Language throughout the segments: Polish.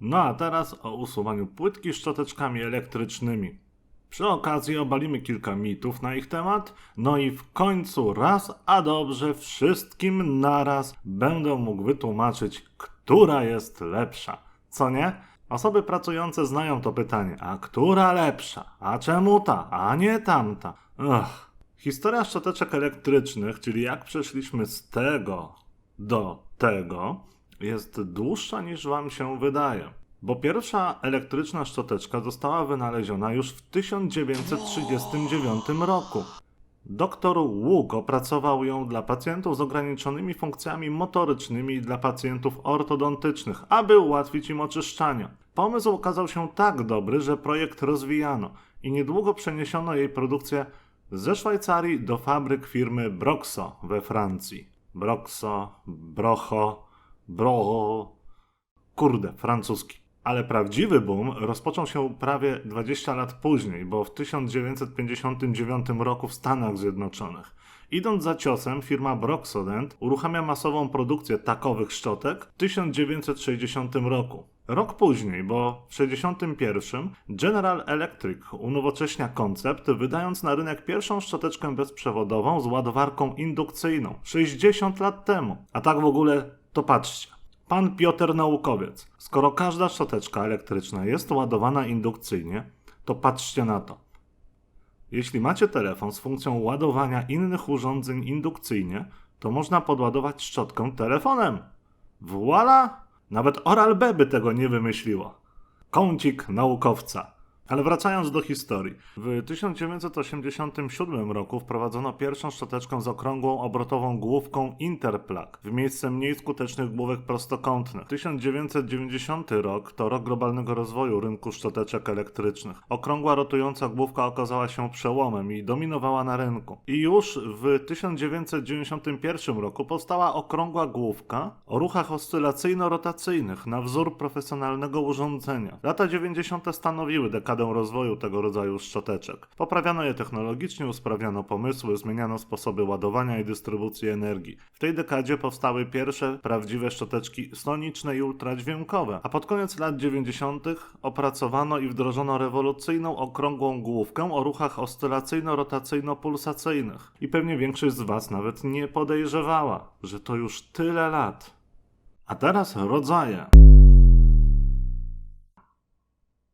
No a teraz o usuwaniu płytki szczoteczkami elektrycznymi. Przy okazji obalimy kilka mitów na ich temat, no i w końcu raz a dobrze wszystkim naraz będę mógł wytłumaczyć, która jest lepsza. Co nie? Osoby pracujące znają to pytanie, a która lepsza? A czemu ta, a nie tamta? Ugh. Historia szczoteczek elektrycznych, czyli jak przeszliśmy z tego do tego, jest dłuższa niż wam się wydaje. Bo pierwsza elektryczna szczoteczka została wynaleziona już w 1939 roku. Doktor Łuk opracował ją dla pacjentów z ograniczonymi funkcjami motorycznymi i dla pacjentów ortodontycznych, aby ułatwić im oczyszczanie. Pomysł okazał się tak dobry, że projekt rozwijano i niedługo przeniesiono jej produkcję ze Szwajcarii do fabryk firmy Broxo we Francji. Broxo, Brocho, Broho, kurde, francuski. Ale prawdziwy boom rozpoczął się prawie 20 lat później, bo w 1959 roku w Stanach Zjednoczonych. Idąc za ciosem, firma Broxodent uruchamia masową produkcję takowych szczotek w 1960 roku. Rok później, bo w 1961 General Electric unowocześnia koncept, wydając na rynek pierwszą szczoteczkę bezprzewodową z ładowarką indukcyjną 60 lat temu. A tak w ogóle to patrzcie. Pan Piotr Naukowiec. Skoro każda szczoteczka elektryczna jest ładowana indukcyjnie, to patrzcie na to. Jeśli macie telefon z funkcją ładowania innych urządzeń indukcyjnie, to można podładować szczotkę telefonem. Voila! Nawet Oral-B by tego nie wymyśliło. Kącik naukowca. Ale wracając do historii. W 1987 roku wprowadzono pierwszą szczoteczkę z okrągłą obrotową główką Interplug w miejsce mniej skutecznych główek prostokątnych. 1990 rok to rok globalnego rozwoju rynku szczoteczek elektrycznych. Okrągła rotująca główka okazała się przełomem i dominowała na rynku. I już w 1991 roku powstała okrągła główka o ruchach oscylacyjno-rotacyjnych na wzór profesjonalnego urządzenia. Lata 90. stanowiły dekadę rozwoju tego rodzaju szczoteczek. Poprawiano je technologicznie, usprawniano pomysły, zmieniano sposoby ładowania i dystrybucji energii. W tej dekadzie powstały pierwsze prawdziwe szczoteczki soniczne i ultradźwiękowe, a pod koniec lat 90. opracowano i wdrożono rewolucyjną okrągłą główkę o ruchach oscylacyjno-rotacyjno-pulsacyjnych. I pewnie większość z Was nawet nie podejrzewała, że to już tyle lat. A teraz rodzaje.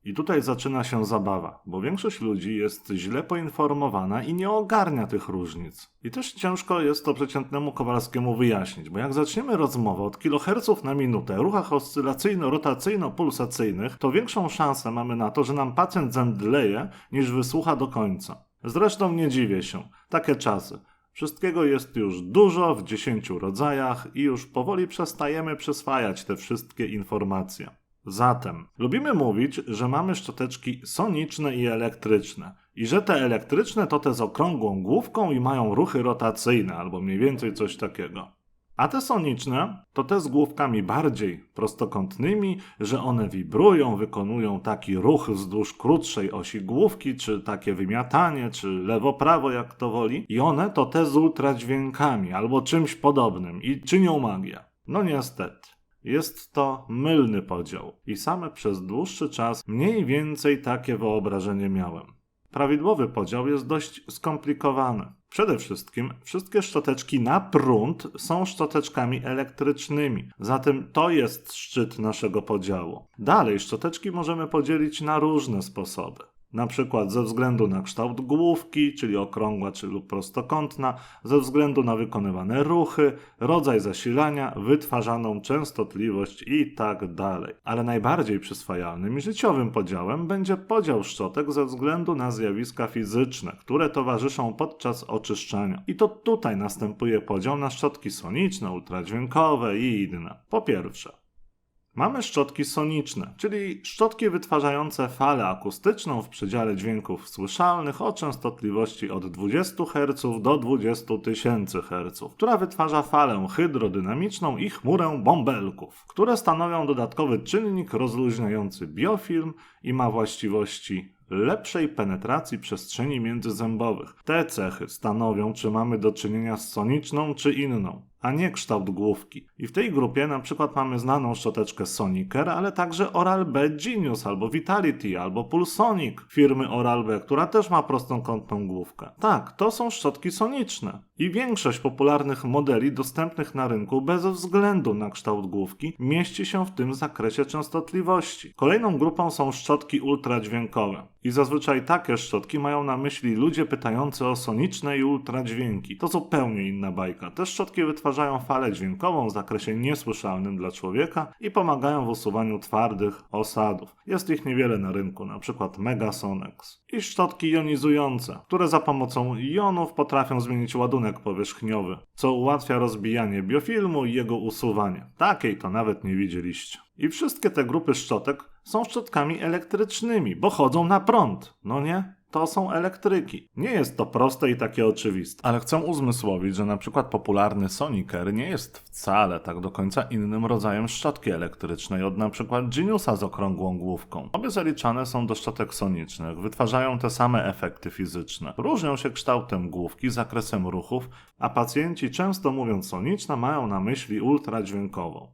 I tutaj zaczyna się zabawa, bo większość ludzi jest źle poinformowana i nie ogarnia tych różnic. I też ciężko jest to przeciętnemu Kowalskiemu wyjaśnić, bo jak zaczniemy rozmowę od kiloherców na minutę, ruchach oscylacyjno-rotacyjno-pulsacyjnych, to większą szansę mamy na to, że nam pacjent zemdleje, niż wysłucha do końca. Zresztą nie dziwię się, takie czasy. Wszystkiego jest już dużo w dziesięciu rodzajach i już powoli przestajemy przyswajać te wszystkie informacje. Zatem, lubimy mówić, że mamy szczoteczki soniczne i elektryczne. I że te elektryczne to te z okrągłą główką i mają ruchy rotacyjne, albo mniej więcej coś takiego. A te soniczne to te z główkami bardziej prostokątnymi, że one wibrują, wykonują taki ruch wzdłuż krótszej osi główki, czy takie wymiatanie, czy lewo-prawo, jak to woli. I one to te z ultradźwiękami albo czymś podobnym i czynią magię. No niestety. Jest to mylny podział i same przez dłuższy czas mniej więcej takie wyobrażenie miałem. Prawidłowy podział jest dość skomplikowany. Przede wszystkim wszystkie szczoteczki na prąd są szczoteczkami elektrycznymi, zatem to jest szczyt naszego podziału. Dalej szczoteczki możemy podzielić na różne sposoby. Na przykład ze względu na kształt główki, czyli okrągła czy lub prostokątna, ze względu na wykonywane ruchy, rodzaj zasilania, wytwarzaną częstotliwość i tak dalej. Ale najbardziej przyswajalnym i życiowym podziałem będzie podział szczotek ze względu na zjawiska fizyczne, które towarzyszą podczas oczyszczania. I to tutaj następuje podział na szczotki soniczne, ultradźwiękowe i inne. Po pierwsze, Mamy szczotki soniczne, czyli szczotki wytwarzające falę akustyczną w przedziale dźwięków słyszalnych o częstotliwości od 20 Hz do 20 tysięcy Hz, która wytwarza falę hydrodynamiczną i chmurę bąbelków, które stanowią dodatkowy czynnik rozluźniający biofilm i ma właściwości lepszej penetracji przestrzeni międzyzębowych. Te cechy stanowią, czy mamy do czynienia z soniczną czy inną. A nie kształt główki. I w tej grupie na przykład mamy znaną szczoteczkę Sonicare, ale także Oral-B Genius albo Vitality albo Pulsonic firmy Oral-B, która też ma prostokątną główkę. Tak, to są szczotki soniczne. I większość popularnych modeli dostępnych na rynku bez względu na kształt główki mieści się w tym zakresie częstotliwości. Kolejną grupą są szczotki ultradźwiękowe. I zazwyczaj takie szczotki mają na myśli ludzie pytający o soniczne i ultradźwięki. To zupełnie inna bajka. Te szczotki wytwarzają falę dźwiękową w zakresie niesłyszalnym dla człowieka i pomagają w usuwaniu twardych osadów. Jest ich niewiele na rynku, np. Megasonex. I szczotki jonizujące, które za pomocą jonów potrafią zmienić ładunek powierzchniowy, co ułatwia rozbijanie biofilmu i jego usuwanie. Takiej to nawet nie widzieliście. I wszystkie te grupy szczotek są szczotkami elektrycznymi, bo chodzą na prąd, no nie? To są elektryki. Nie jest to proste i takie oczywiste. Ale chcę uzmysłowić, że na przykład popularny Sonicare nie jest wcale tak do końca innym rodzajem szczotki elektrycznej od na przykład Geniusa z okrągłą główką. Obie zaliczane są do szczotek sonicznych, wytwarzają te same efekty fizyczne. Różnią się kształtem główki, zakresem ruchów, a pacjenci często mówiąc soniczna mają na myśli ultradźwiękową.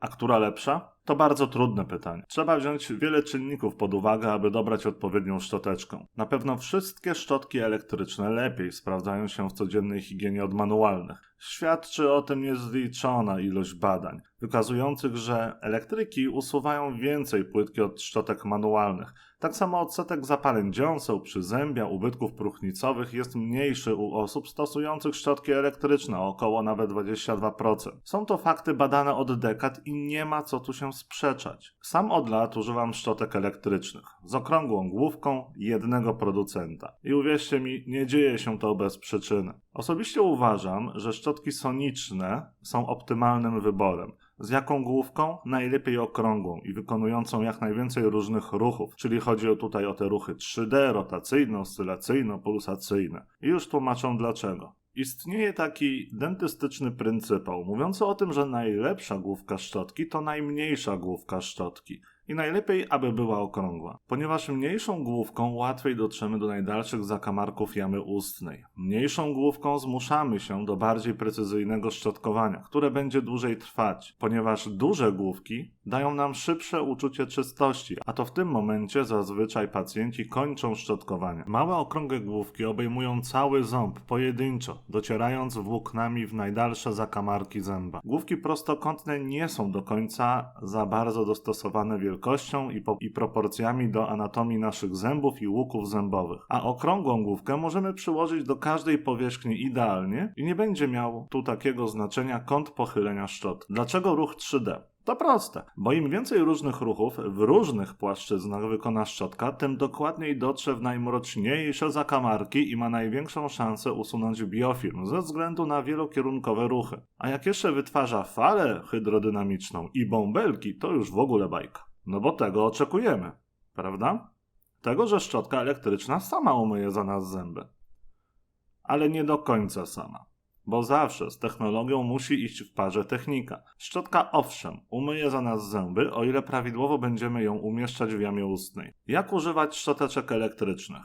A która lepsza? To bardzo trudne pytanie. Trzeba wziąć wiele czynników pod uwagę, aby dobrać odpowiednią szczoteczkę. Na pewno wszystkie szczotki elektryczne lepiej sprawdzają się w codziennej higienie od manualnych. Świadczy o tym niezliczona ilość badań, wykazujących, że elektryki usuwają więcej płytki od szczotek manualnych. Tak samo odsetek zapaleń dziąseł, przyzębia, ubytków próchnicowych jest mniejszy u osób stosujących szczotki elektryczne, około nawet 22%. Są to fakty badane od dekad i nie ma co tu się sprzeczać. Sam od lat używam szczotek elektrycznych z okrągłą główką jednego producenta. I uwierzcie mi, nie dzieje się to bez przyczyny. Osobiście uważam, że szczotki soniczne są optymalnym wyborem. Z jaką główką? Najlepiej okrągłą i wykonującą jak najwięcej różnych ruchów, czyli chodzi tutaj o te ruchy 3D, rotacyjne, oscylacyjne, pulsacyjne. I już tłumaczę dlaczego. Istnieje taki dentystyczny pryncypał, mówiący o tym, że najlepsza główka szczotki to najmniejsza główka szczotki. I najlepiej, aby była okrągła, ponieważ mniejszą główką łatwiej dotrzemy do najdalszych zakamarków jamy ustnej. Mniejszą główką zmuszamy się do bardziej precyzyjnego szczotkowania, które będzie dłużej trwać, ponieważ duże główki dają nam szybsze uczucie czystości, a to w tym momencie zazwyczaj pacjenci kończą szczotkowanie. Małe okrągłe główki obejmują cały ząb pojedynczo, docierając włóknami w najdalsze zakamarki zęba. Główki prostokątne nie są do końca za bardzo dostosowane wielkością i, i proporcjami do anatomii naszych zębów i łuków zębowych, a okrągłą główkę możemy przyłożyć do każdej powierzchni idealnie i nie będzie miał tu takiego znaczenia kąt pochylenia szczot. Dlaczego ruch 3D? To proste, bo im więcej różnych ruchów w różnych płaszczyznach wykona szczotka, tym dokładniej dotrze w najmroczniejsze zakamarki i ma największą szansę usunąć biofilm ze względu na wielokierunkowe ruchy. A jak jeszcze wytwarza falę hydrodynamiczną i bąbelki, to już w ogóle bajka. No bo tego oczekujemy, prawda? Tego, że szczotka elektryczna sama umyje za nas zęby. Ale nie do końca sama. Bo zawsze z technologią musi iść w parze technika. Szczotka owszem, umyje za nas zęby, o ile prawidłowo będziemy ją umieszczać w jamie ustnej. Jak używać szczoteczek elektrycznych?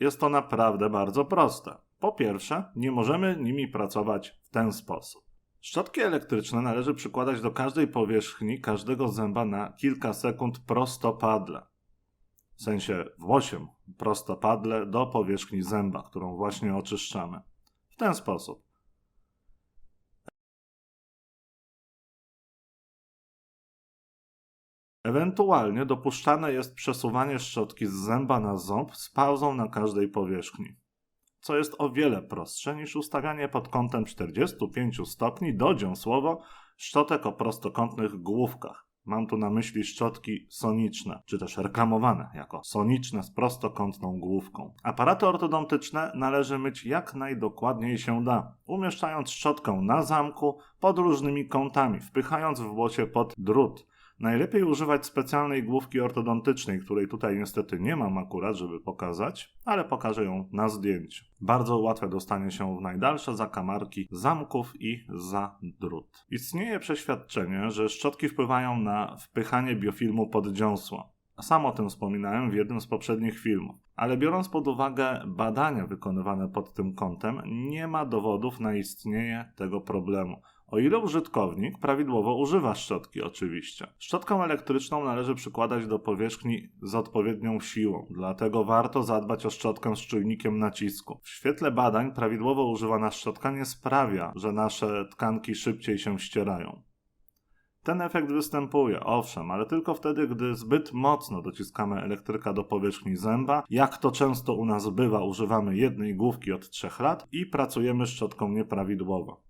Jest to naprawdę bardzo proste. Po pierwsze, nie możemy nimi pracować w ten sposób. Szczotki elektryczne należy przykładać do każdej powierzchni każdego zęba na kilka sekund prostopadle. W sensie w 8 prostopadle do powierzchni zęba, którą właśnie oczyszczamy. W ten sposób. Ewentualnie dopuszczane jest przesuwanie szczotki z zęba na ząb z pauzą na każdej powierzchni, co jest o wiele prostsze niż ustawianie pod kątem 45 stopni dodziąsłowo szczotek o prostokątnych główkach. Mam tu na myśli szczotki soniczne, czy też reklamowane jako soniczne z prostokątną główką. Aparaty ortodontyczne należy myć jak najdokładniej się da, umieszczając szczotkę na zamku pod różnymi kątami, wpychając w błocie pod drut. Najlepiej używać specjalnej główki ortodontycznej, której tutaj niestety nie mam akurat, żeby pokazać, ale pokażę ją na zdjęciu. Bardzo łatwe dostanie się w najdalsze zakamarki zamków i za drut. Istnieje przeświadczenie, że szczotki wpływają na wpychanie biofilmu pod dziąsła. Sam o tym wspominałem w jednym z poprzednich filmów. Ale biorąc pod uwagę badania wykonywane pod tym kątem, nie ma dowodów na istnienie tego problemu. O ile użytkownik prawidłowo używa szczotki, oczywiście. Szczotkę elektryczną należy przykładać do powierzchni z odpowiednią siłą, dlatego warto zadbać o szczotkę z czujnikiem nacisku. W świetle badań prawidłowo używana szczotka nie sprawia, że nasze tkanki szybciej się ścierają. Ten efekt występuje, owszem, ale tylko wtedy, gdy zbyt mocno dociskamy elektryka do powierzchni zęba, jak to często u nas bywa, używamy jednej główki od 3 lat i pracujemy szczotką nieprawidłowo.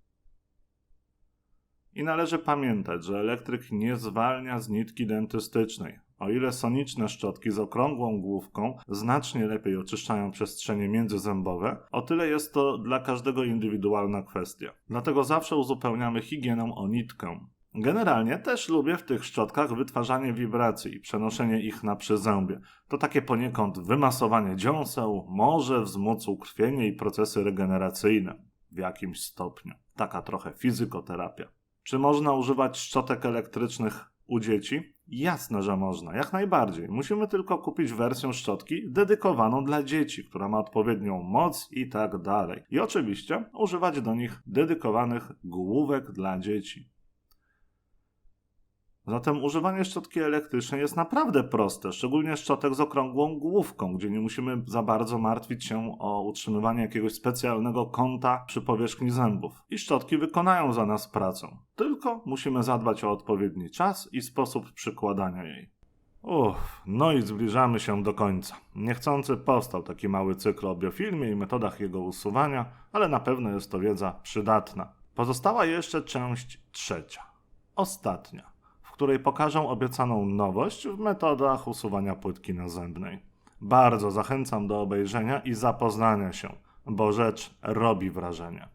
I należy pamiętać, że elektryk nie zwalnia z nitki dentystycznej. O ile soniczne szczotki z okrągłą główką znacznie lepiej oczyszczają przestrzenie międzyzębowe, o tyle jest to dla każdego indywidualna kwestia. Dlatego zawsze uzupełniamy higienę o nitkę. Generalnie też lubię w tych szczotkach wytwarzanie wibracji i przenoszenie ich na przyzębie. To takie poniekąd wymasowanie dziąseł może wzmóc ukrwienie i procesy regeneracyjne w jakimś stopniu. Taka trochę fizykoterapia. Czy można używać szczotek elektrycznych u dzieci? Jasne, że można, jak najbardziej. Musimy tylko kupić wersję szczotki dedykowaną dla dzieci, która ma odpowiednią moc i tak dalej. I oczywiście używać do nich dedykowanych główek dla dzieci. Zatem używanie szczotki elektrycznej jest naprawdę proste, szczególnie szczotek z okrągłą główką, gdzie nie musimy za bardzo martwić się o utrzymywanie jakiegoś specjalnego kąta przy powierzchni zębów. I szczotki wykonają za nas pracę. Tylko musimy zadbać o odpowiedni czas i sposób przykładania jej. Uff, no i zbliżamy się do końca. Niechcący powstał taki mały cykl o biofilmie i metodach jego usuwania, ale na pewno jest to wiedza przydatna. Pozostała jeszcze część trzecia. Ostatnia której pokażę obiecaną nowość w metodach usuwania płytki nazębnej. Bardzo zachęcam do obejrzenia i zapoznania się, bo rzecz robi wrażenie.